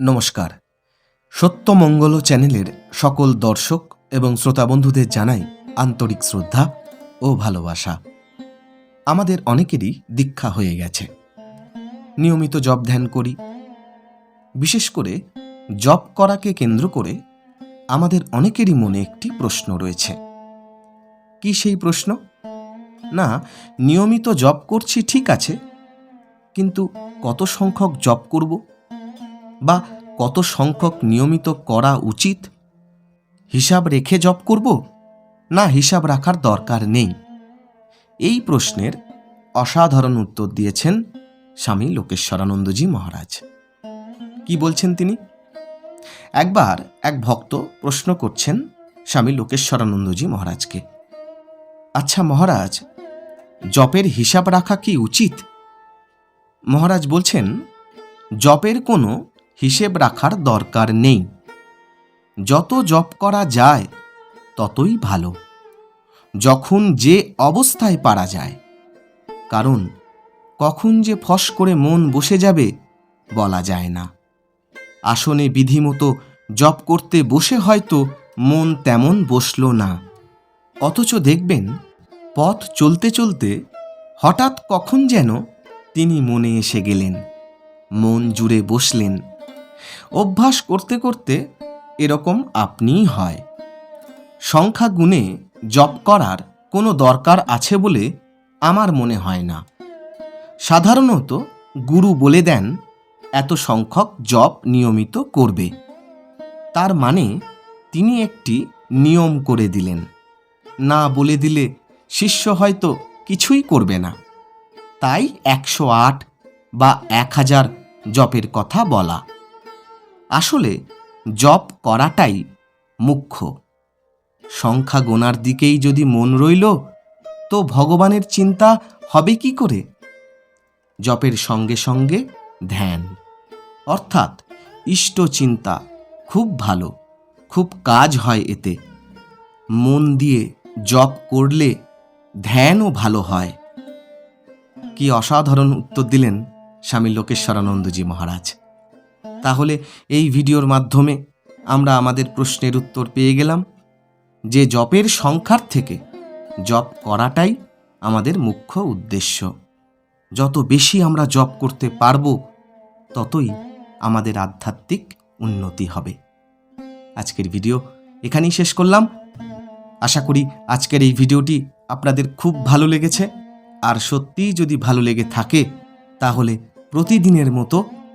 নমস্কার। সত্যমঙ্গল চ্যানেলের সকল দর্শক এবং শ্রোতা বন্ধুদের জানাই আন্তরিক শ্রদ্ধা ও ভালোবাসা। আমাদের অনেকেরই দীক্ষা হয়ে গেছে। নিয়মিত জব ধ্যান করি। বিশেষ করে জব করাকে কেন্দ্র করে আমাদের অনেকেরই মনে একটি প্রশ্ন রয়েছে। কি সেই প্রশ্ন? না, নিয়মিত জব করছি ঠিক আছে, কিন্তু কত সংখ্যক জব করব? বা কত সংখ্যক নিয়মিত করা উচিত? হিসাব রেখে জপ করব, না হিসাব রাখার দরকার নেই? এই প্রশ্নের অসাধারণ উত্তর দিয়েছেন স্বামী লোকেশ্বরানন্দজি মহারাজ। কি বলছেন তিনি? একবার এক ভক্ত প্রশ্ন করছেন স্বামী লোকেশ্বরানন্দজি মহারাজকে আচ্ছা মহারাজ, জপের হিসাব রাখা কি উচিত? মহারাজ বলছেন, জপের কোনো হিসেব রাখার দরকার নেই। যত জপ করা যায়, ততই ভালো। যখন যে অবস্থায় পারা যায়। কারণ, কখন যে ফস করে মন বসে যাবে, বলা যায় না। আসনে বিধিমতো জপ করতে বসে হয়তো মন তেমন বসল না। অথচ দেখবেন, পথ চলতে চলতে হঠাৎ কখন যেন তিনি মনে এসে গেলেন। মন জুড়ে বসলেন। অভ্যাস করতে করতে এরকম আপনিই হয়। সংখ্যা গুণে জপ করার কোনো দরকার আছে বলে আমার মনে হয় না। সাধারণত গুরু বলে দেন, এত সংখ্যক জপ নিয়মিত করবে। তার মানে তিনি একটি নিয়ম করে দিলেন। না বলে দিলে শিষ্য হয়তো কিছুই করবে না। তাই একশো আট বা এক হাজার জপের কথা বলা। আসলে জপ করাটাই মুখ্য। সংখ্যা গোনার দিকেই যদি মন রইল, তো ভগবানের চিন্তা হবে কি করে? জপের সঙ্গে সঙ্গে ধ্যান। অর্থাৎ ইষ্ট চিন্তা খুব ভালো, খুব কাজ হয় এতে। মন দিয়ে জপ করলে ধ্যানও ভালো হয়। কি অসাধারণ উত্তর দিলেন স্বামী লোকেশ্বরানন্দজি মহারাজ। তাহলে এই ভিডিওর মাধ্যমে আমরা আমাদের প্রশ্নের উত্তর পেয়ে গেলাম। যে জপের সংখ্যার থেকে জপ করাটাই আমাদের মুখ্য উদ্দেশ্য। যত বেশি আমরা জপ করতে পারব, ততই আমাদের আধ্যাত্মিক উন্নতি হবে। আজকের ভিডিও এখানেই শেষ করলাম। আশা করি আজকের এই ভিডিওটি আপনাদের খুব ভালো লেগেছে। আর সত্যিই যদি ভালো লেগে থাকে, তাহলে প্রতিদিনের মতো